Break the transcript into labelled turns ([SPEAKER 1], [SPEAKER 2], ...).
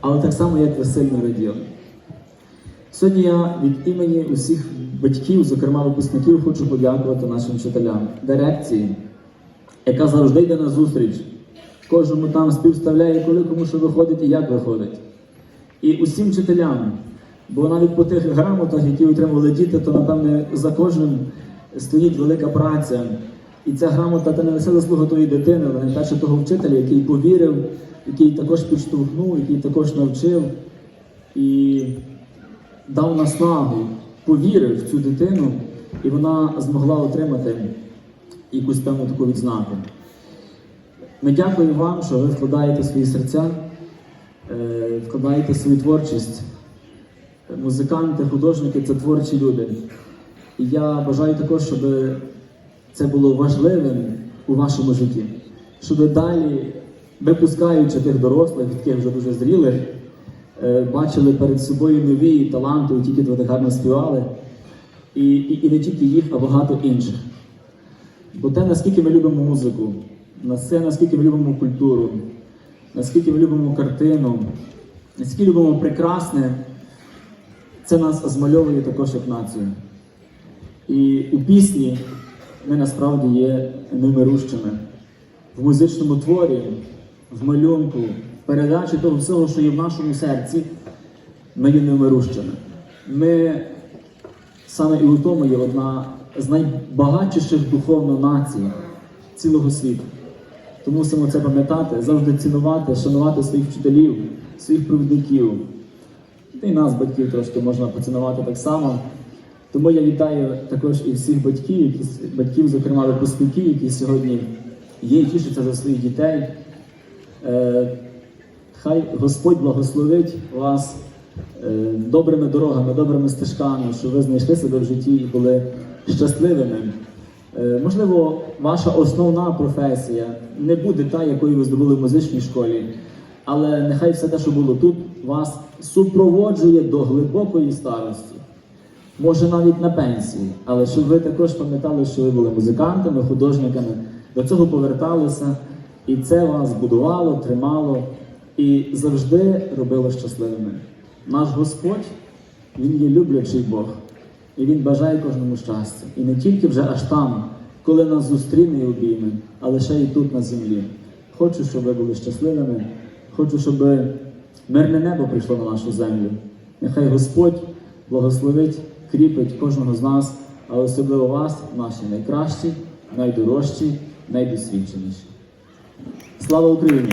[SPEAKER 1] але так само, як ви сильно раділи. Сьогодні я від імені усіх батьків, зокрема випускників, хочу подякувати нашим вчителям, дирекції, яка завжди йде на зустріч. Кожному там співставляє, коли кому що виходить і як виходить. І усім вчителям, бо навіть по тих грамотах, які отримували діти, то напевне за кожним стоїть велика праця. І ця грамота це не лише заслуга тої дитини, але найперше того вчителя, який повірив, який також підштовхнув, який також навчив і дав наснагу, повірив в цю дитину, і вона змогла отримати якусь певну таку відзнаку. Ми дякуємо вам, що ви вкладаєте свої серця, е, вкладаєте свою творчість. Музиканти, художники це творчі люди. І я бажаю також, щоб це було важливим у вашому житті, щоб далі, випускаючи тих дорослих, таких вже дуже зрілих, е, бачили перед собою нові таланти, от тільки ви гарно співали, і, і, і не тільки їх, а багато інших. Бо те, наскільки ми любимо музику, це, наскільки ми любимо культуру, наскільки ми любимо картину, наскільки любимо прекрасне, це нас змальовує також як націю. І у пісні ми насправді є немирущими. В музичному творі, в малюнку, в передачі того всього, що є в нашому серці, ми є немирущими. Ми саме і у тому є одна з найбагатших духовно націй цілого світу. Тому мусимо це пам'ятати, завжди цінувати, шанувати своїх вчителів, своїх провідників. Й нас, батьків, трошки можна поцінувати так само. Тому я вітаю також і всіх батьків, які, батьків, зокрема випускників, які сьогодні є і тішаться за своїх дітей. Е, хай Господь благословить вас е, добрими дорогами, добрими стежками, щоб ви знайшли себе в житті і були щасливими. Е, можливо, ваша основна професія не буде та, якою ви здобули в музичній школі, але нехай все те, що було тут, вас супроводжує до глибокої старості. Може навіть на пенсії, але щоб ви також пам'ятали, що ви були музикантами, художниками, до цього поверталися, і це вас будувало, тримало і завжди робило щасливими. Наш Господь, Він є люблячий Бог, і Він бажає кожному щастя. І не тільки вже аж там, коли нас зустріне і обійме, але ще і тут на землі. Хочу, щоб ви були щасливими, хочу, щоб мирне небо прийшло на нашу землю. Нехай Господь благословить, кріпить кожного з нас, а особливо вас, наші найкращі, найдорожчі, найдосвідченіші. Слава Україні!